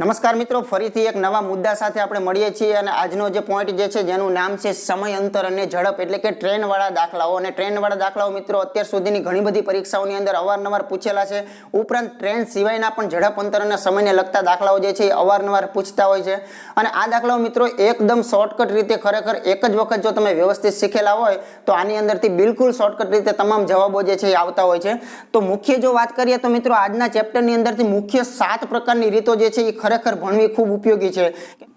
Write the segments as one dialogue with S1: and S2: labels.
S1: નમસ્કાર મિત્રો, ફરીથી એક નવા મુદ્દા સાથે આપણે મળીએ છીએ અને આજનો જે પોઈન્ટ જે છે જેનું નામ છે સમય અંતર અને ઝડપ એટલે કે ટ્રેનવાળા દાખલાઓ. અને ટ્રેનવાળા દાખલાઓ મિત્રો, અત્યાર સુધીની ઘણી બધી પરીક્ષાઓની અંદર અવારનવાર પૂછેલા છે. ઉપરાંત ટ્રેન સિવાયના પણ ઝડપ અંતર અને સમયને લગતા દાખલાઓ જે છે એ અવારનવાર પૂછતા હોય છે. અને આ દાખલાઓ મિત્રો, એકદમ શોર્ટકટ રીતે ખરેખર એક જ વખત જો તમે વ્યવસ્થિત શીખેલા હોય, તો આની અંદરથી બિલકુલ શોર્ટકટ રીતે તમામ જવાબો જે છે એ આવતા હોય છે. તો મુખ્ય જો વાત કરીએ તો મિત્રો, આજના ચેપ્ટરની અંદરથી મુખ્ય સાત પ્રકારની રીતો જે છે એ ખરેખર ભણવી ખૂબ ઉપયોગી છે.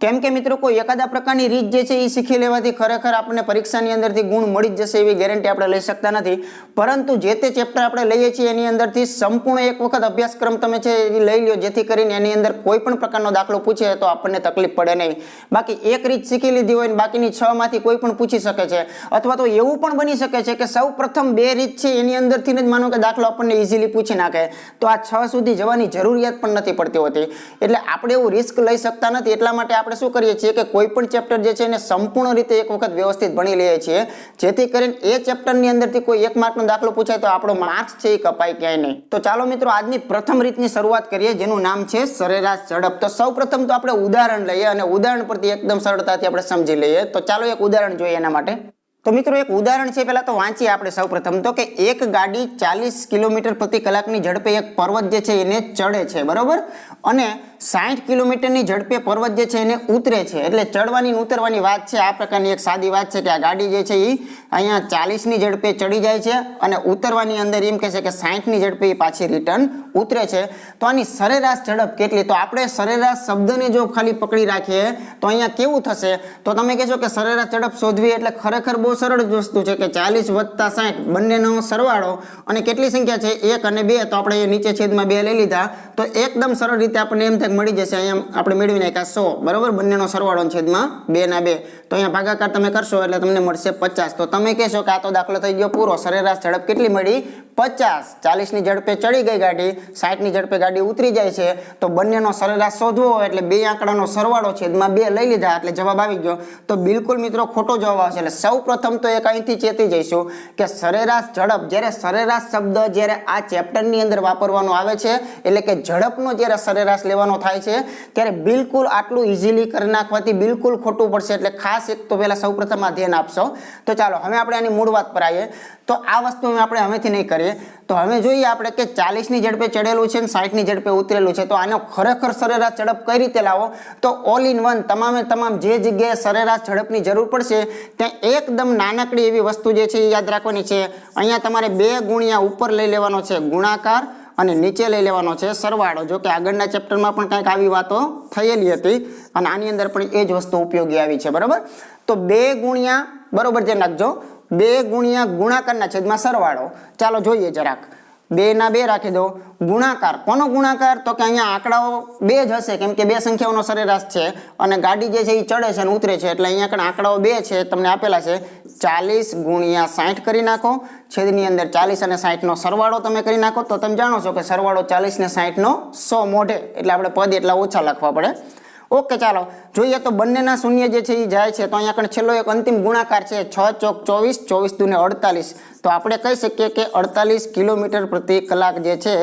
S1: કેમ કે મિત્રો કોઈ એકાદા પ્રકારની રીત જે છે એ શીખી લેવાથી ખરેખર આપણને પરીક્ષાની અંદરથી ગુણ મળી જ જશે એવી ગેરંટી આપણે લઈ શકતા નથી. પરંતુ જે તે ચેપ્ટર આપણે લઈએ છીએ એની અંદરથી સંપૂર્ણ એક વખત અભ્યાસક્રમ તમે છે એ લઈ લો જેથી કરીને એની અંદર કોઈ પણ પ્રકારનો દાખલો પૂછે તો આપણને તકલીફ પડે નહીં. બાકી એક રીત શીખી લીધી હોય બાકીની છ માંથી કોઈ પણ પૂછી શકે છે. અથવા તો એવું પણ બની શકે છે કે સૌ પ્રથમ બે રીત છે એની અંદરથી જ માનો કે દાખલો આપણને ઇઝીલી પૂછી નાખે. તો આ છ સુધી જવાની જરૂરિયાત પણ નથી પડતી હોતી. એટલે આપણે એવું રિસ્ક લઈ શકતા નથી. એટલા માટે આપણે શું કરીએ છીએ કે કોઈ પણ ચેપ્ટર જે છે એને સંપૂર્ણ રીતે એક વખત વ્યવસ્થિત ભણી લઈએ છીએ. જેથી કરીને એ ચેપ્ટરની અંદરથી કોઈ એક માર્કનો દાખલો પૂછાય તો આપણો માર્ક્સ છે એ કપાય ક્યાંય નહીં. તો ચાલો મિત્રો, આજની પ્રથમ રીતની શરૂઆત કરીએ જેનું નામ છે સરેરાશ ઝડપ. તો સૌ તો આપણે ઉદાહરણ લઈએ અને ઉદાહરણ પરથી એકદમ સરળતાથી આપણે સમજી લઈએ. તો ચાલો એક ઉદાહરણ જોઈએ એના માટે. તો મિત્રો, એક ઉદાહરણ છે, પહેલાં તો વાંચીએ આપણે સૌ પ્રથમ તો કે એક ગાડી ચાલીસ કિલોમીટર પ્રતિ કલાકની ઝડપે એક પર્વત જે છે એને ચડે છે, બરોબર? અને સાઠ કિલોમીટરની ઝડપે પર્વત જે છે એને ઉતરે છે. એટલે ચડવાની ઉતરવાની વાત છે. આ પ્રકારની એક સાદી વાત છે કે આ ગાડી જે છે એ અહીંયા ચાલીસની ઝડપે ચડી જાય છે અને ઉતરવાની અંદર એમ કહે છે કે સાઠની ઝડપે એ પાછી રિટર્ન ઉતરે છે. તો આની સરેરાશ ઝડપ કેટલી? તો આપણે સરેરાશ શબ્દને જો ખાલી પકડી રાખીએ, તો અહીંયા કેવું થશે? તો તમે કહેશો કે સરેરાશ ઝડપ શોધવી એટલે ખરેખર બહુ સરળ વસ્તુ છે કે ચાલીસ વત્તા સાઠ બંનેનો સરવાળો અને કેટલી સંખ્યા છે? એક અને બે. તો આપણે નીચે છેદમાં બે લઈ લીધા. તો એકદમ સરળ રીતે આપણને એમ થાય કે મળી જશે. અહીંયા આપણે મેળવી નાખ્યા સો. બરાબર? બંનેનો સરવાળો છેદમાં બે ના બે. તો અહીંયા ભાગાકાર તમે કરશો એટલે તમને મળશે પચાસ. તો તમે કહેશો કે આ તો દાખલો થઈ ગયો પૂરો. સરેરાશ ઝડપ કેટલી મળી? પચાસ. ચાલીસની ઝડપે ચડી ગઈ ગાડી. સાઠની ઝડપે ગાડી ઉતરી જાય છે. તો બંનેનો સરેરાશ શોધવો એટલે બે આંકડાનો સરવાળો છેદમાં બે લઈ લીધા એટલે જવાબ આવી ગયો. તો બિલકુલ મિત્રો ખોટો જવાબ આવશે. એટલે સૌ પ્રથમ તો એક અહીંથી ચેતી જઈશું કે સરેરાશ ઝડપ જ્યારે સરેરાશ શબ્દ જ્યારે આ ચેપ્ટરની અંદર વાપરવાનો આવે છે, એટલે કે ઝડપનો જ્યારે સરેરાશ લેવાનો થાય છે, ત્યારે બિલકુલ આટલું ઇઝીલી કરી નાખવાથી બિલકુલ ખોટું પડશે. એટલે ખાસ એક તો પહેલાં સૌ આ ધ્યાન આપશો. તો ચાલો, હવે આપણે આની મૂળ વાત પર આવીએ. તો આ વસ્તુ આપણે હવેથી નહીં કરીએ. તો હવે જોઈએ આપણે કે ચાલીસની ઝડપે ચડેલું છે ને સાઠની ઝડપે ઉતરેલું છે. તો આનો ખરેખર સરેરાશ ઝડપ કઈ રીતે લાવો? તો ઓલ ઇન વન તમામે તમામ જે જગ્યાએ સરેરાશ ઝડપની જરૂર પડશે, ત્યાં એકદમ નાનકડી એવી વસ્તુ જે છે એ યાદ રાખવાની છે. અહીંયા તમારે બે ગુણ્યા ઉપર લઈ લેવાનો છે ગુણાકાર અને નીચે લઈ લેવાનો છે સરવાળો. જો કે આગળના ચેપ્ટરમાં પણ કંઈક આવી વાતો થયેલી હતી અને આની અંદર પણ એ જ વસ્તુ ઉપયોગી આવી છે, બરાબર? તો બે ગુણ્યા, બરોબર જે નાખજો. બે ગુણ્યા ગુણાકારના છેદમાં સરવાળો. ચાલો જોઈએ જરાક. બે ના બે રાખી દો ગુણાકાર. કોનો ગુણાકાર? તો કે અહીંયા આંકડાઓ બે જ હશે, કેમ કે બે સંખ્યાઓનો સરેરાશ છે અને ગાડી જે છે એ ચડે છે અને ઉતરે છે, એટલે અહીંયા પણ આંકડાઓ બે છે, તમને આપેલા છે. ચાલીસ ગુણ્યા સાઠ કરી નાખો. છેદની અંદર ચાલીસ અને સાઠનો સરવાળો તમે કરી નાખો. તો તમે જાણો છો કે સરવાળો ચાલીસ ને સાઠનો સો મોઢે. એટલે આપણે પદ એટલા ઓછા લખવા પડે. ઓકે, ચાલો. જોઈએ તો બંનેના શૂન્ય જે છે એ જાય છે. તો અહીંયા આગળ છેલ્લો એક અંતિમ ગુણાકાર છે. છ ચોક ચોવીસ ચોવીસ દુને અડતાલીસ. તો આપણે કહી શકીએ કે અડતાલીસ કિલોમીટર પ્રતિ કલાક જે છે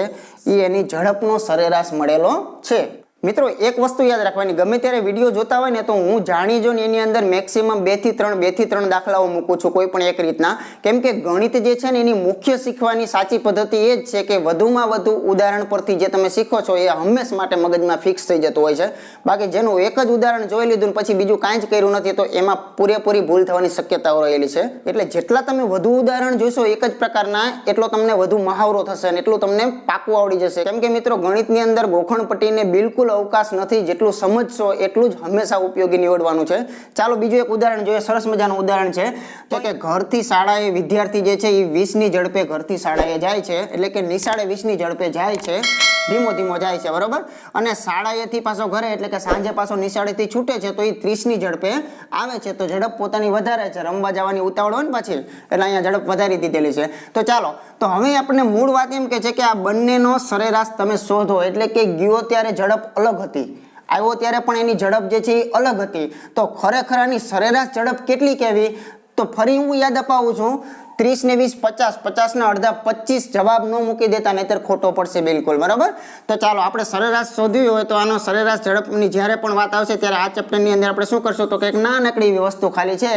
S1: એ એની ઝડપનો સરેરાશ મળેલો છે. મિત્રો, એક વસ્તુ યાદ રાખવાની, ગમે ત્યારે વીડિયો જોતા હોય ને, તો હું જાણી જો એની અંદર મેક્સિમમ બેથી ત્રણ, બેથી ત્રણ દાખલાઓ મૂકું છું, કોઈ પણ એક રીતના. કેમ કે ગણિત જે છે ને, એની મુખ્ય શીખવાની સાચી પદ્ધતિ એ જ છે કે, વધુમાં વધુ ઉદાહરણ પરથી જે તમે શીખો છો, એ હંમેશ માટે મગજમાં ફિક્સ થઈ જતું હોય છે. બાકી જેનું એક જ ઉદાહરણ જોઈ લીધું પછી બીજું કાંઈ જ કર્યું નથી, તો એમાં પૂરેપૂરી ભૂલ થવાની શક્યતાઓ રહેલી છે. એટલે જેટલા તમે વધુ ઉદાહરણ જોશો, એક જ પ્રકારના, એટલો તમને વધુ મહાવરો થશે અને એટલું તમને પાકું આવડી જશે. કેમ કે મિત્રો, ગણિતની અંદર ગોખણપટ્ટીને બિલકુલ અવકાશ નથી. જેટલું સમજશો એટલું જ હંમેશા ઉપયોગી નીવડવાનું છે. ચાલો બીજું એક ઉદાહરણ જોઈએ. સરસ મજાનું ઉદાહરણ છે. તો કે ઘરથી શાળાએ વિદ્યાર્થી જે છે એ વીસની ઝડપે ઘરથી શાળાએ જાય છે. એટલે કે નિશાળે વીસની ઝડપે જાય છે. ધીમો ધીમો જાય છે, બરોબર? અને શાળાએથી પાછો ઘરે, એટલે કે સાંજે પાછો નિશાળેથી છૂટે છે, તો એ ત્રીસની ઝડપે આવે છે. તો ઝડપ પોતાની વધારે છે, રમવા જવાની ઉતાવળ હોય ને પાછી, એટલે અહીંયા ઝડપ વધારી દીધેલી છે. તો ચાલો, તો હવે આપણને મૂળ વાત એમ કે છે કે આ બંનેનો સરેરાશ તમે શોધો, એટલે કે ગયો ત્યારે ઝડપ અલગ હતી. આવ્યો ત્યારે પણ એની ઝડપ જે છે એ અલગ હતી. તો ખરેખર આની સરેરાશ ઝડપ કેટલી કહેવી? તો ફરી હું યાદ અપાવું છું ત્રીસ ને વીસ, પચાસ પચાસ ના અડધા, પચીસ જવાબ ન મૂકી દેતા, નહીતર ખોટો પડશે બિલકુલ, બરાબર? તો ચાલો, આપણે સરેરાશ શોધવી હોય તો આનો સરેરાશ ઝડપની જ્યારે પણ વાત આવશે ત્યારે આ ચેપ્ટરની અંદર આપણે શું કરશું તો કંઈક નાનકડી એવી વસ્તુ ખાલી છે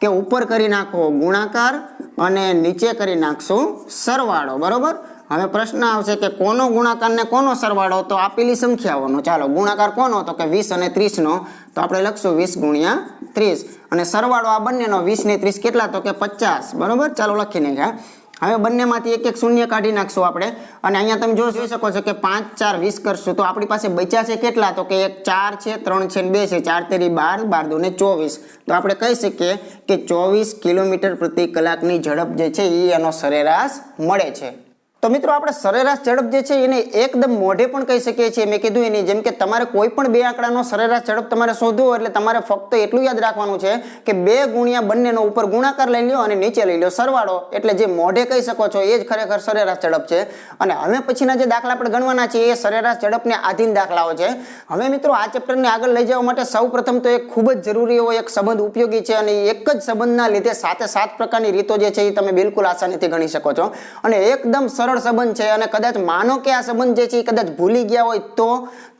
S1: કે ઉપર કરી નાખો ગુણાકાર અને નીચે કરી નાખશું સરવાળો, બરાબર? હવે પ્રશ્ન આવશે કે કોનો ગુણાકાર ને કોનો સરવાળો? તો આપેલી સંખ્યાઓનો. ચાલો, ગુણાકાર કોનો? તો કે વીસ અને ત્રીસનો. તો આપણે લખશું વીસ ગુણ્યા ત્રીસ અને સરવાળો આ બંનેનો વીસ ને ત્રીસ કેટલા તો કે પચાસ. બરોબર? ચાલો લખી નાખ્યા હવે બંનેમાંથી એક એક શૂન્ય કાઢી નાખશું આપણે. અને અહીંયા તમે જોઈ શકો છો કે પાંચ, ચાર, વીસ કરશું તો આપણી પાસે બચ્યા છે કેટલા? તો કે એક, ચાર છે, ત્રણ છે બે છે. ચાર તેરી બાર બાર દુ ને ચોવીસ. તો આપણે કહી શકીએ કે ચોવીસ કિલોમીટર પ્રતિ કલાકની ઝડપ જે છે એ એનો સરેરાશ મળે છે. તો મિત્રો આપણે સરેરાશ ઝડપ જે છે એને એકદમ મોઢે પણ કહી શકીએ છીએ. મેં કીધું એની જેમ કે તમારે કોઈ પણ બે આંકડાનો સરેરાશ ઝડપ તમારે શોધવો એટલે તમારે ફક્ત એટલું યાદ રાખવાનું છે કે બે ગુણ્યા બંનેનો ઉપર ગુણાકાર લઈ લો અને નીચે લઈ લો સરવાળો એટલે જે મોઢે કહી શકો છો એ જ ખરેખર સરેરાશ ઝડપ છે. અને હવે પછીના જે દાખલા આપણે ગણવાના છે એ સરેરાશ ઝડપને આધીન દાખલાઓ છે. હવે મિત્રો આ ચેપ્ટરને આગળ લઈ જવા માટે સૌ પ્રથમ તો એક ખૂબ જ જરૂરી એવો એક સંબંધ ઉપયોગી છે અને એક જ સંબંધના લીધે સાતે સાત પ્રકારની રીતો જે છે એ તમે બિલકુલ આસાનીથી ગણી શકો છો. અને એકદમ સરળ સંબંધ છે અને કદાચ માનો કે આ સંબંધ જે છે એ કદાચ ભૂલી ગયા હોય તો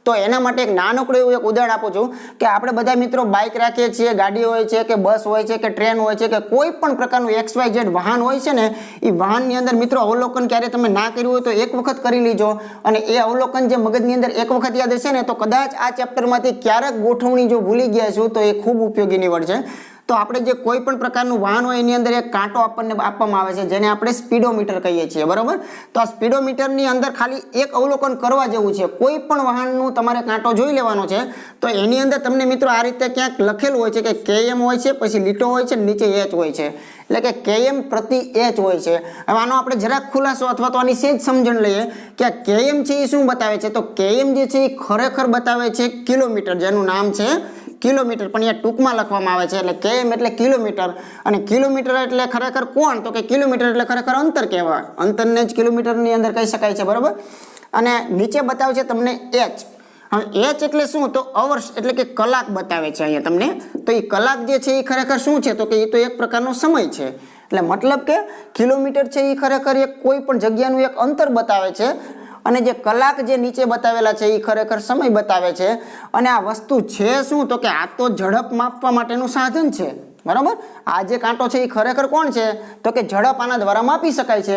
S1: તો એના માટે એક નાનકડું એવું એક ઉદાહરણ આપું છું કે આપણે બધા મિત્રો બાઇક રાખીએ છીએ, ગાડી હોય છે કે બસ હોય છે કે ટ્રેન હોય છે કે કોઈ પણ પ્રકારનું એક્સ વાય ઝેડ વાહન હોય છે ને, એ વાહનની અંદર મિત્રો અવલોકન ક્યારે તમે ના કર્યું હોય તો એક વખત કરી લીજો અને એ અવલોકન જે મગજની અંદર એક વખત યાદ હશે ને, તો કદાચ આ ચેપ્ટરમાંથી ક્યારેક ગોઠવણી જો ભૂલી ગયા છું તો એ ખૂબ ઉપયોગી નીવડશે તો આપણે જે કોઈ પણ પ્રકારનું વાહન હોય એની અંદર એક કાંટો આપણને આપવામાં આવે છે, જેને આપણે સ્પીડોમીટર કહીએ છીએ, બરાબર? તો આ સ્પીડોમીટરની અંદર ખાલી એક અવલોકન કરવા જેવું છે. કોઈ પણ વાહનનું તમારે કાંટો જોઈ લેવાનો છે, તો એની અંદર તમને મિત્રો આ રીતે ક્યાંક લખેલું હોય છે કે કેએમ હોય છે, પછી લીટો હોય છે, નીચે એચ હોય છે. એટલે કે કેએમ પ્રતિ એચ હોય છે. હવે આનો આપણે જરાક ખુલાસો અથવા તો આની સેજ સમજણ લઈએ કે આ કેએમ છે એ શું બતાવે છે? તો કેએમ જે છે એ ખરેખર બતાવે છે કિલોમીટર, જેનું નામ છે કિલોમીટર પણ અહીંયા ટૂંકમાં લખવામાં આવે છે. એટલે કેએમ એટલે કિલોમીટર. અને કિલોમીટર એટલે ખરેખર કોણ? તો કે કિલોમીટર એટલે ખરેખર અંતર કહેવાય. અંતરને જ કિલોમીટરની અંદર કહી શકાય છે. બરાબર? અને નીચે બતાવે છે તમને એચ હવે એચ એટલે શું? તો અવર્સ એટલે કે કલાક બતાવે છે અહીંયા તમને. તો એ કલાક જે છે એ ખરેખર શું છે? તો કે એ તો એક પ્રકારનો સમય છે. એટલે મતલબ કે કિલોમીટર છે એ ખરેખર એક કોઈ પણ જગ્યાનું એક અંતર બતાવે છે. અને જે કલાક જે નીચે બતાવેલા છે એ ખરેખર સમય બતાવે છે. અને આ વસ્તુ છે શું? તો કે આ તો ઝડપ માપવા માટેનું સાધન છે. બરાબર? આ જે કાંટો છે એ ખરેખર કોણ છે? તો કે ઝડપ આના દ્વારા માપી શકાય છે.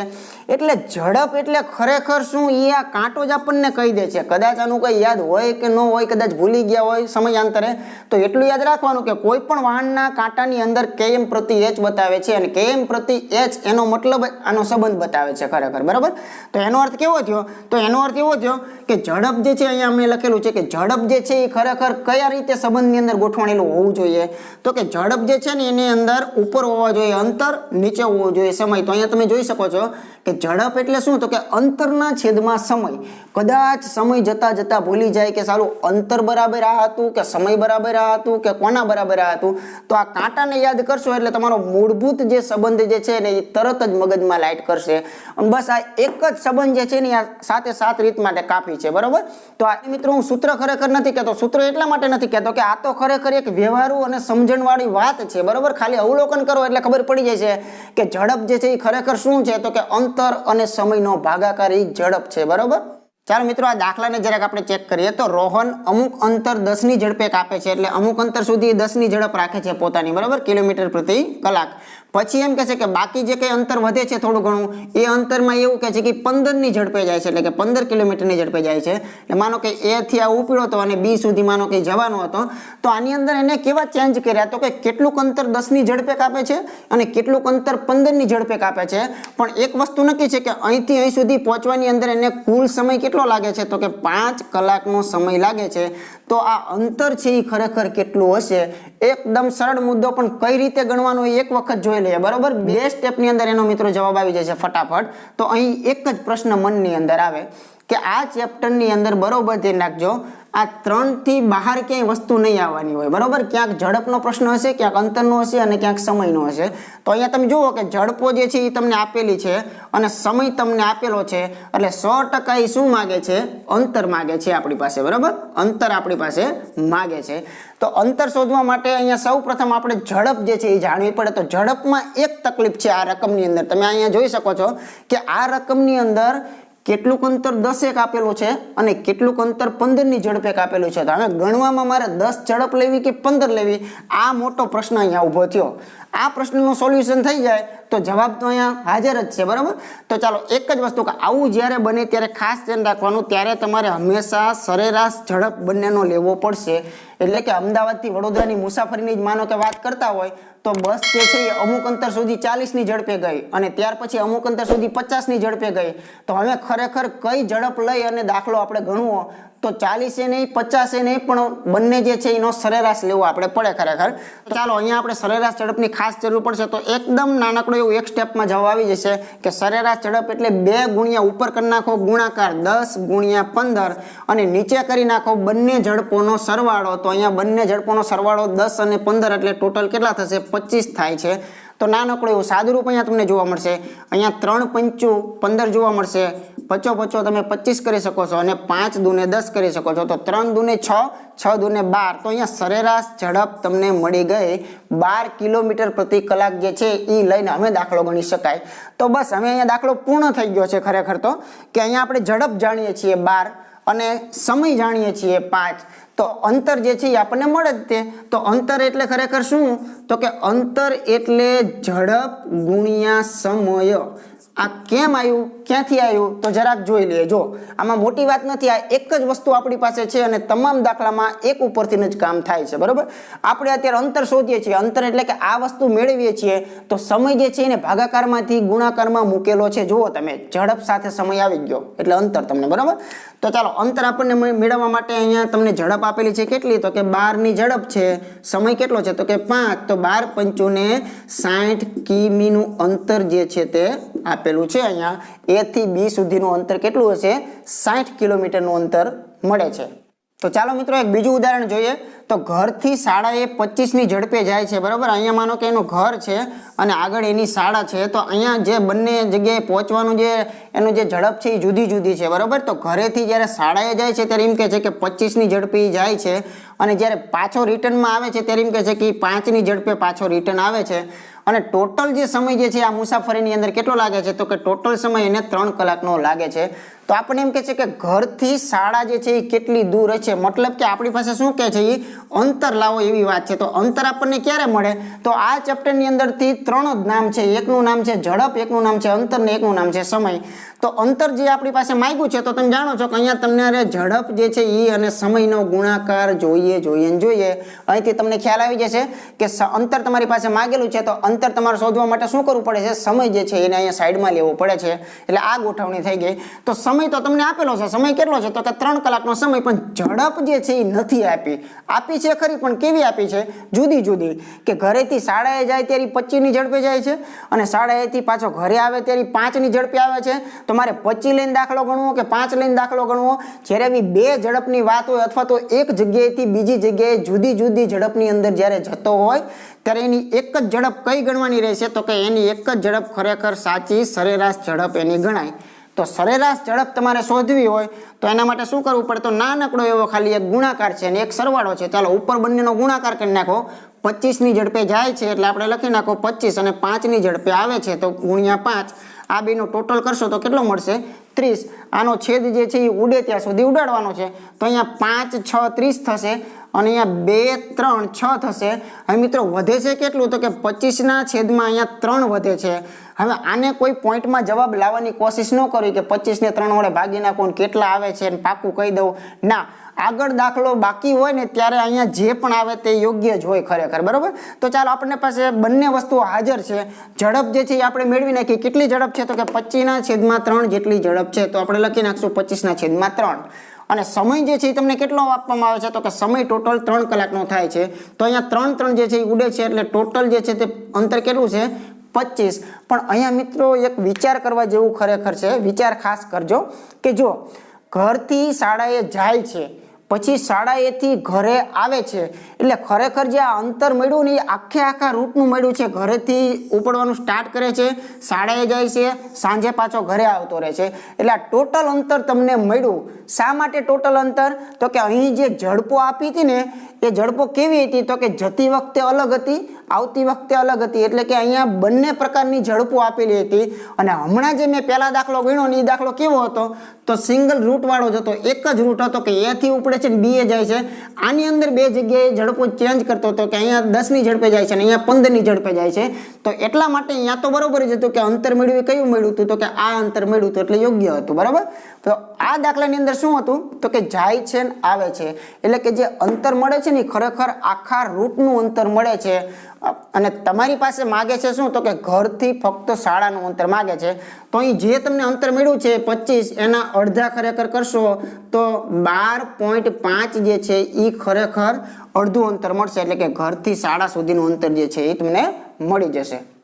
S1: એટલે ઝડપ એટલે ખરેખર શું? એ આ કાંટો જ આપણને કહી દે છે. કદાચ આનું કંઈ યાદ હોય કે ન હોય, કદાચ ભૂલી ગયા હોય સમયાંતરે, તો એટલું યાદ રાખવાનું કે કોઈ પણ વાહનના કાંટાની અંદર કેએમ પ્રતિ એચ બતાવે છે અને કેએમ પ્રતિ એચ એનો મતલબ આનો સંબંધ બતાવે છે ખરેખર. બરાબર? તો એનો અર્થ કેવો થયો? તો એનો અર્થ એવો થયો કે ઝડપ જે છે અહીંયા અમે લખેલું છે કે ઝડપ જે છે એ ખરેખર કયા રીતે સંબંધની અંદર ગોઠવાણેલું હોવું જોઈએ? તો કે ઝડપ જે છે ને એની અંદર ઉપર હોવા જોઈએ, અંતર નીચે હોવો જોઈએ સમય. તો અહીંયા તમે જોઈ શકો છો કે ઝડપ એટલે શું? તો કે અંતરના છેદમાં સમય. કદાચ સમય જતા જતા ભૂલી જાય કે સારું, અંતર બરાબર આ હતું કે સમય બરાબર આ હતું કે કોના બરાબર આ હતું? તો આ કાંટાને યાદ કરશો એટલે તમારો મૂળભૂત જે સંબંધ જે છે ને એ તરત જ મગજમાં લાઇટ કરશે. બસ આ એક જ સંબંધ જે છે ને આ સાથે સાત રીત માટે કાફી છે, બરોબર? તો આ મિત્રો, હું સૂત્ર ખરેખર નથી કહેતો. સૂત્ર એટલા માટે નથી કહેતો કે આ તો ખરેખર એક વ્યવહારુ અને સમજણવાળી વાત છે, બરોબર? ખાલી અવલોકન કરો એટલે ખબર પડી જાય છે કે ઝડપ જે છે એ ખરેખર શું છે? તો કે અંતર અને સમયનો ભાગાકાર એ ઝડપ છે, બરાબર? ચાલો મિત્રો, આ દાખલાને જરાક આપણે ચેક કરીએ. તો રોહન અમુક અંતર દસની ઝડપે કાપે છે, એટલે અમુક અંતર સુધી દસની ઝડપ રાખે છે પોતાની, બરાબર? કિલોમીટર પ્રતિ કલાક. પછી એમ કહે છે કે બાકી જે કંઈ અંતર વધે છે થોડું ઘણું, એ અંતરમાં એવું કહે છે કે પંદરની ઝડપે જાય છે, એટલે કે પંદર કિલોમીટરની ઝડપે જાય છે. એટલે માનો કે એ થી આ ઉપડ્યો હતો અને બી સુધી માનો કે જવાનો હતો, તો આની અંદર એને કેવા ચેન્જ કર્યા? તો કે કેટલુંક અંતર દસની ઝડપે કાપે છે અને કેટલુંક અંતર પંદરની ઝડપે કાપે છે. પણ એક વસ્તુ નક્કી છે કે અહીંથી અહીં સુધી પહોંચવાની અંદર એને કુલ સમય કેટલો લાગે છે? તો કે પાંચ કલાકનો સમય લાગે છે. તો આ અંતર છે એ ખરેખર કેટલું હશે? એકદમ સરળ મુદ્દો, પણ કઈ રીતે ગણવાનો એક વખત જોઈ લઈએ, બરોબર? બે સ્ટેપની અંદર એનો મિત્રો જવાબ આવી જશે ફટાફટ. તો અહીં એક જ પ્રશ્ન મનની અંદર આવે કે આ ચેપ્ટરની અંદર બરોબર ધ્યાન રાખજો. આ ત્રણથી બહાર ક્યાંય વસ્તુ નહીં આવવાની હોય. બરોબર? ક્યાંક ઝડપનો પ્રશ્ન હશે, ક્યાંક અંતરનો હશે અને ક્યાંક સમયનો હશે. તો અહીંયા તમે જુઓ કે ઝડપો જે છે એ તમને આપેલી છે અને સમય તમને આપેલો છે. એટલે સો ટકા એ શું માગે છે? અંતર માગે છે આપણી પાસે. બરાબર? અંતર આપણી પાસે માગે છે. તો અંતર શોધવા માટે અહીંયા સૌ પ્રથમ આપણે ઝડપ જે છે એ જાણવી પડે. તો ઝડપમાં એક તકલીફ છે આ રકમની અંદર. તમે અહીંયા જોઈ શકો છો કે આ રકમની અંદર કેટલુંક અંતર દસેક આપેલું છે અને કેટલુંક અંતર પંદરની ઝડપે આપેલું છે. તો હવે ગણવામાં મારે દસ ઝડપ લેવી કે પંદર લેવી? આ મોટો પ્રશ્ન અહીંયા ઊભો થયો. આ પ્રશ્નનું સોલ્યુશન થઈ જાય તો જવાબ તો અહીંયા હાજર જ છે, બરાબર? તો ચાલો એક જ વસ્તુ કે આવું જ્યારે બને ત્યારે ખાસ ધ્યાન રાખવાનું, ત્યારે તમારે હંમેશા સરેરાશ ઝડપ બંનેનો લેવો પડશે. એટલે કે અમદાવાદથી વડોદરાની મુસાફરીની જ માનો કે વાત કરતા હોય તો બસ જે છે એ અમુક અંતર સુધી ચાલીસની ઝડપે ગઈ અને ત્યાર પછી અમુક અંતર સુધી પચાસની ઝડપે ગઈ. તો હવે ખરેખર કઈ ઝડપ લઈ અને દાખલો આપણે ગણવો તો ચાલીસે નહીં, પચાસે નહીં, પણ બંને જે છે એનો સરેરાશ લેવો આપણે પડે ખરેખર. ચાલો, અહીંયા આપણે સરેરાશ ઝડપની ખાસ જરૂર પડશે તો એકદમ નાનકડો એવું એક સ્ટેપમાં જવાબ આવી જશે કે સરેરાશ ઝડપ એટલે બે ગુણ્યા ઉપર કરી નાખો ગુણાકાર દસ ગુણ્યા પંદર અને નીચે કરી નાખો બંને ઝડપોનો સરવાળો. તો અહીંયા બંને ઝડપોનો સરવાળો દસ અને પંદર એટલે ટોટલ કેટલા થશે? પચીસ થાય છે. તો નાનકડો એવું સાદુરૂપ અહીંયા તમને જોવા મળશે. અહીંયા ત્રણ પંચું પંદર જોવા મળશે. પચો પચો તમે પચીસ કરી શકો છો અને પાંચ દૂને દસ કરી શકો છો. તો ત્રણ દૂને છ છ દૂને બાર. તો અહીંયા સરેરાશ ઝડપ તમને મળી ગઈ. બાર કિલોમીટર પ્રતિ કલાક જે છે એ લઈને અમે દાખલો ગણી શકાય. તો બસ અમે અહીંયા દાખલો પૂર્ણ થઈ ગયો છે ખરેખર તો. કે અહીંયા આપણે ઝડપ જાણીએ છીએ બાર. અને સમય જાણીએ છીએ પાંચ. તો અંતર જે છે એ આપણને મળે જ તે. તો અંતર એટલે ખરેખર શું? તો કે અંતર એટલે ઝડપ ગુણ્યા સમય. આ કેમ આવ્યું ક્યાંથી આવ્યું તો જરાક જોઈ લઈએ જો. આમાં મોટી વાત નથી, આ એક જ વસ્તુ આપણી પાસે છે અને તમામ દાખલામાં એક ઉપરથી જ કામ થાય છે, બરાબર? આપણે અત્યારે અંતર શોધીએ છીએ. અંતર એટલે કે આ વસ્તુ મેળવીએ છીએ, તો સમય જે છે એને ભાગાકારમાંથી ગુણાકારમાં મૂકેલો છે. જુઓ તમે, ઝડપ સાથે સમય આવી ગયો, એટલે અંતર તમને, બરાબર? તો ચાલો, અંતર આપણને મેળવવા માટે અહીંયા તમને ઝડપ આપેલી છે કેટલી? તો કે બારની ઝડપ છે. સમય કેટલો છે? તો કે પાંચ. તો બાર પંચોને સાઠ કિમીનું અંતર જે છે તે આપેલું છે અહીંયા. એ થી બી સુધીનું અંતર કેટલું હશે? સાઠ કિલોમીટરનું અંતર મળે છે. તો ચાલો મિત્રો, એક બીજું ઉદાહરણ જોઈએ. તો ઘરથી શાળાએ પચીસની ઝડપે જાય છે, બરાબર? અહીંયા માનો કે એનું ઘર છે અને આગળ એની શાળા છે. તો અહીંયા જે બંને જગ્યાએ પહોંચવાનું જે, એનું જે ઝડપ છે એ જુદી જુદી છે, બરાબર? તો ઘરેથી જ્યારે શાળાએ જાય છે ત્યારે એમ કહે છે કે પચીસની ઝડપે જાય છે. અને જ્યારે પાછો રિટર્નમાં આવે છે ત્યારે એમ કહે છે કે પાંચની ઝડપે પાછો રિટર્ન આવે છે. અને ટોટલ જે સમય જે છે, આ મુસાફરીની અંદર કેટલો લાગે છે? તો કે ટોટલ સમય એને ત્રણ કલાકનો લાગે છે. તો આપણને એમ કહે છે કે ઘરથી શાળા જે છે એ કેટલી દૂર છે? મતલબ કે આપણી પાસે શું કહે છે? એ અંતર લાવો એવી વાત છે. તો અંતર આપણને ક્યારે મળે? તો આ ચેપ્ટરની અંદરથી ત્રણ જ નામ છે. એકનું નામ છે ઝડપ, એકનું નામ છે અંતર ને એકનું નામ છે સમય. તો અંતર જે આપણી પાસે માંગ્યું છે, તો તમે જાણો છો કે અહીંયા તમને ઝડપ જે છે એ અને સમયનો ગુણાકાર જોઈએ જોઈએ ને જોઈએ. અહીંથી તમને ખ્યાલ આવી જશે કે અંતર તમારી પાસે માંગેલું છે, તો અંતર તમારે શોધવા માટે શું કરવું પડે છે? સમય જે છે એને અહીંયા સાઈડમાં લેવો પડે છે. એટલે આ ગોઠવણી થઈ ગઈ. તો સમય તો તમને આપેલો છે. સમય કેટલો છે? તો કે ત્રણ કલાકનો સમય, પણ ઝડપ જે છે એ નથી આપી. આપી છે ખરી, પણ કેવી આપી છે? જુદી જુદી. કે ઘરેથી શાળાએ જાય ત્યારે પચીસની ઝડપે જાય છે અને શાળાએથી પાછો ઘરે આવે ત્યારે પાંચની ઝડપે આવે છે. તો મારે પચી લઈને દાખલો ગણવો કે પાંચ લઈને દાખલો ગણવો? જ્યારે બી બે ઝડપની વાત હોય અથવા તો એક જગ્યાએથી બીજી જગ્યાએ જુદી જુદી ઝડપની અંદર જ્યારે જતો હોય, ત્યારે એની એક જ ઝડપ કઈ ગણવાની રહેશે? તો કે એની એક જ ઝડપ ખરેખર સાચી, સરેરાશ ઝડપ એની ગણાય. તો સરેરાશ ઝડપ તમારે શોધવી હોય, તો એના માટે શું કરવું પડે? તો નાનકડો એવો ખાલી એક ગુણાકાર છે અને એક સરવાળો છે. ચાલો, ઉપર બંનેનો ગુણાકાર કરી નાખો. પચીસની ઝડપે જાય છે એટલે આપણે લખી નાખો પચીસ અને પાંચની ઝડપે આવે છે, તો ગુણ્યા પાંચ. આ બેનો ટોટલ કરશો તો કેટલો મળશે? ત્રીસ. આનો છેદ જે છે એ ઉડે ત્યાં સુધી ઉડાડવાનો છે. તો અહીંયા પાંચ, છ, ત્રીસ થશે. અને અહીંયા બે, ત્રણ, છ થશે. હવે મિત્રો, વધે છે કેટલું? તો કે પચીસના છેદમાં અહીંયા ત્રણ વધે છે. હવે આને કોઈ પોઈન્ટમાં જવાબ લાવવાની કોશિશ ન કરવી કે પચીસને ત્રણ વડે ભાગી નાખો કેટલા આવે છે અને પાકું કહી દઉં. ના, આગળ દાખલો બાકી હોય ને ત્યારે અહીંયા જે પણ આવે તે યોગ્ય જ હોય ખરેખર, બરાબર? તો ચાલો, આપણને પાસે બંને વસ્તુઓ હાજર છે. ઝડપ જે છે એ આપણે મેળવી નાખીએ. કેટલી ઝડપ છે? તો કે પચીસના છેદમાં ત્રણ જેટલી ઝડપ છે. તો આપણે લખી નાખશું પચીસના છેદમાં ત્રણ. અને સમય જે છે એ તમને કેટલો આપવામાં આવે છે? તો કે સમય ટોટલ ત્રણ કલાકનો થાય છે. તો અહીંયા ત્રણ ત્રણ જે છે એ ઉડે છે, એટલે ટોટલ જે છે તે અંતર કેટલું છે? પચીસ. પણ અહીંયા મિત્રો એક વિચાર કરવા જેવું ખરેખર છે. વિચાર ખાસ કરજો કે જો ઘરથી શાળાએ જાય છે પછી શાળાએથી ઘરે આવે છે. એટલે ખરેખર જે આ અંતર મળ્યું ને એ આખે આખા રૂટનું મળ્યું છે. ઘરેથી ઉપડવાનું સ્ટાર્ટ કરે છે. શાળાએ જાય છે. સાંજે પાછો ઘરે આવતો રહે છે. એટલે આ ટોટલ અંતર તમને મળ્યું. શા માટે ટોટલ અંતર? તો કે અહીં જે ઝડપો આપી હતી ને, એ ઝડપો કેવી હતી? તો કે જતી વખતે અલગ હતી. આવતી વખતે અલગ હતી. એટલે કે અહીંયા બંને પ્રકારની ઝડપો આપેલી હતી. અને હમણાં જે મેં પહેલા દાખલો ગણ્યો એ દાખલો કેવો હતો, તો સિંગલ રૂટવાળો જ હતો. એક જ રૂટ હતો કે એથી ઉપડે છે ને બી એ જાય છે. આની અંદર બે જગ્યાએ ઝડપો ચેન્જ કરતો હતો કે અહીંયા દસની ઝડપે જાય છે અને અહીંયા પંદરની ઝડપે જાય છે. તો એટલા માટે અહીંયા તો બરોબર જ હતું કે અંતર મેળવ્યું કયું મળ્યું હતું તો કે આ અંતર મળ્યું હતું. એટલે યોગ્ય હતું. બરાબર? તો આ દાખલાની અંદર શું હતું? તો કે જાય છે ને આવે છે. એટલે કે જે અંતર મળે છે ને ખરેખર આખા રૂટનું અંતર મળે છે. અને તમારી પાસે માગે છે શું? તો કે ઘરથી ફક્ત શાળાનું અંતર માગે છે. તો અહીં જે તમને અંતર મળ્યું છે, પચીસ, એના અડધા ખરેખર કરશો તો બાર પોઈન્ટ પાંચ જે છે એ ખરેખર અડધું અંતર મળશે. એટલે કે ઘરથી શાળા સુધીનું અંતર જે છે એ તમને મળી જશે.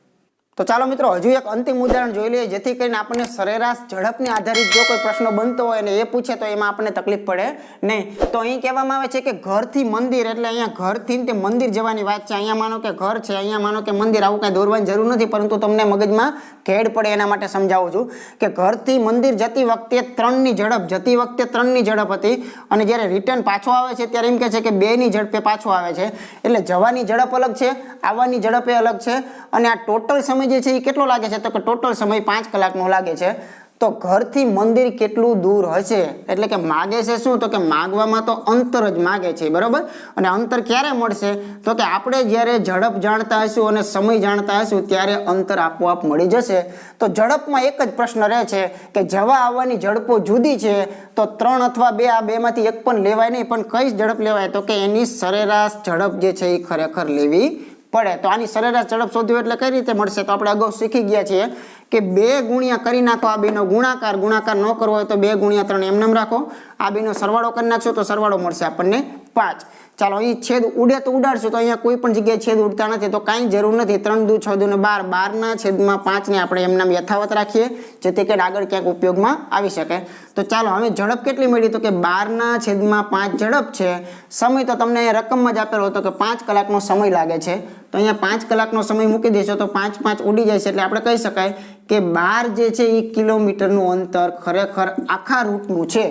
S1: તો ચાલો મિત્રો, હજુ એક અંતિમ ઉદાહરણ જોઈ લઈએ, જેથી કરીને આપણને સરેરાશ ઝડપને આધારિત જો કોઈ પ્રશ્ન બનતો હોય અને એ પૂછે તો એમાં આપણને તકલીફ પડે નહીં. તો અહીં કહેવામાં આવે છે કે ઘરથી મંદિર, એટલે અહીંયા ઘરથી તે મંદિર જવાની વાત છે. અહીંયા માનો કે ઘર છે, અહીંયા માનો કે મંદિર, આવું કાંઈ દોરવાની જરૂર નથી, પરંતુ તમને મગજમાં ઘેડ પડે એના માટે સમજાવું છું કે ઘરથી મંદિર જતી વખતે ત્રણની ઝડપ, જતી વખતે ત્રણની ઝડપ હતી અને જ્યારે રિટર્ન પાછો આવે છે, ત્યારે એમ કહે છે કે બેની ઝડપે પાછો આવે છે. એટલે જવાની ઝડપ અલગ છે, આવવાની ઝડપે અલગ છે અને આ ટોટલ સમય જે છે એ કેટલો લાગે છે? તો કે ટોટલ સમય પાંચ કલાકનો લાગે છે. તો ઘરથી મંદિર કેટલું દૂર હશે? એટલે કે માગે છે શું? તો કે માગવામાં તો અંતર જ માગે છે, બરાબર? અને અંતર ક્યારે મળશે? તો કે આપણે જ્યારે ઝડપ જાણતા હશું અને સમય જાણતા હશું, ત્યારે અંતર આપોઆપ મળી જશે. તો ઝડપમાં એક જ પ્રશ્ન રહે છે કે જવા આવવાની ઝડપો જુદી છે, તો ત્રણ અથવા બે, આ બેમાંથી એક પણ લેવાય નહીં, પણ કઈ ઝડપ લેવાય? તો કે એની સરેરાશ ઝડપ જે છે એ ખરેખર લેવી પડે. તો આની સરેરાશ ઝડપ શોધવી એટલે કઈ રીતે મળશે? તો આપણે અગાઉ શીખી ગયા છીએ કે બે ગુણ્યા કરી નાખો આ બેનો ગુણાકાર. ગુણાકાર ન કરવો હોય તો બે ગુણ્યા ત્રણ એમને એમ રાખો. આ બેનો સરવાળો કરી નાખશો તો સરવાળો મળશે આપણને પાંચ. ચાલો અહીં છેદ ઉડે તો ઉડાડશું, તો અહીંયા કોઈ પણ જગ્યાએ છેદ ઉડતા નથી, તો કાંઈ જરૂર નથી. ત્રણ દુ, છ દુ ને બાર. બારના છેદમાં પાંચને આપણે એમના યથાવત રાખીએ, જેથી કરીને આગળ ક્યાંક ઉપયોગમાં આવી શકે. તો ચાલો, હવે ઝડપ કેટલી મળી? તો કે બારના છેદમાં પાંચ ઝડપ છે. સમય તો તમને રકમમાં જ આપેલો હતો કે પાંચ કલાકનો સમય લાગે છે. તો અહીંયા પાંચ કલાકનો સમય મૂકી દેશો તો પાંચ પાંચ ઉડી જાય છે, એટલે આપણે કહી શકાય કે બાર જે છે એ કિલોમીટરનું અંતર ખરેખર આખા રૂટનું છે.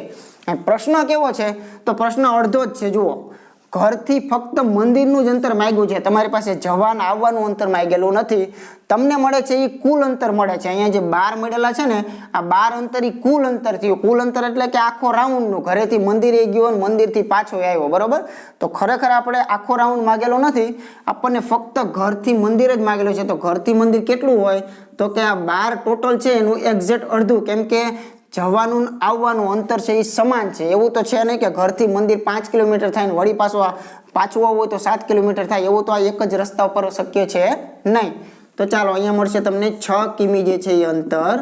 S1: પ્રશ્ન કેવો છે? તો પ્રશ્ન અડધો જ છે, જુઓ. ઘરથી ફક્ત મંદિરનું જ અંતર માગ્યું છે. તમારી પાસે જવાન આવવાનું અંતર માગેલું નથી. તમને મળે છે એ કુલ અંતર મળે છે. અહીંયા જે બાર મળેલા છે ને, આ બાર અંતર એ કુલ અંતર થયું. કુલ અંતર એટલે કે આખો રાઉન્ડનું. ઘરેથી મંદિરે ગયો અને મંદિરથી પાછો આવ્યો. બરોબર? તો ખરેખર આપણે આખો રાઉન્ડ માગેલો નથી. આપણને ફક્ત ઘરથી મંદિર જ માગેલું છે. તો ઘરથી મંદિર કેટલું હોય? તો કે આ બાર ટોટલ છે, એનું એક્ઝેક્ટ અડધું. કેમ કે જવાનું, આવવાનું અંતર છે એ સમાન છે. એવું તો છે નહીં કે ઘરથી મંદિર પાંચ કિલોમીટર થાય ને વળી પાછું પાછું આવવું હોય તો સાત કિલોમીટર થાય. એવું તો આ એક જ રસ્તા ઉપર શક્ય છે નહીં. તો ચાલો, અહીંયા મળશે તમને છ કિમી જે છે એ અંતર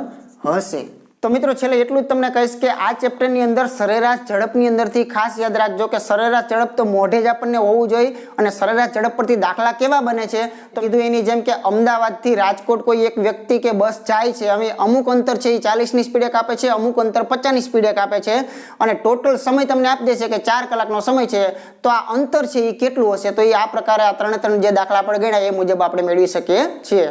S1: હશે. તો મિત્રો છેલ્લે એટલું જ તમને કહીશ કે આ ચેપ્ટરની અંદર સરેરાશ ઝડપની અંદરથી ખાસ યાદ રાખજો કે સરેરાશ ઝડપ તો મોઢે જ આપણને હોવું જોઈએ અને સરેરાશ ઝડપ પરથી દાખલા કેવા બને છે? તો કીધું એની જેમ કે અમદાવાદથી રાજકોટ કોઈ એક વ્યક્તિ કે બસ જાય છે, હવે અમુક અંતર છે એ ચાલીસની સ્પીડે કાપે છે, અમુક અંતર પચાસની સ્પીડે કાપે છે અને ટોટલ સમય તમને આપી દેશે કે ચાર કલાકનો સમય છે. તો આ અંતર છે એ કેટલું હશે? તો એ આ પ્રકારે આ ત્રણે ત્રણ જે દાખલા આપણે ગણ્યા એ મુજબ આપણે મેળવી શકીએ છીએ.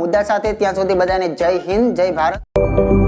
S1: મુદ્દા સાથે ત્યાં સુધી બધાને જય હિન્દ જય ભારત.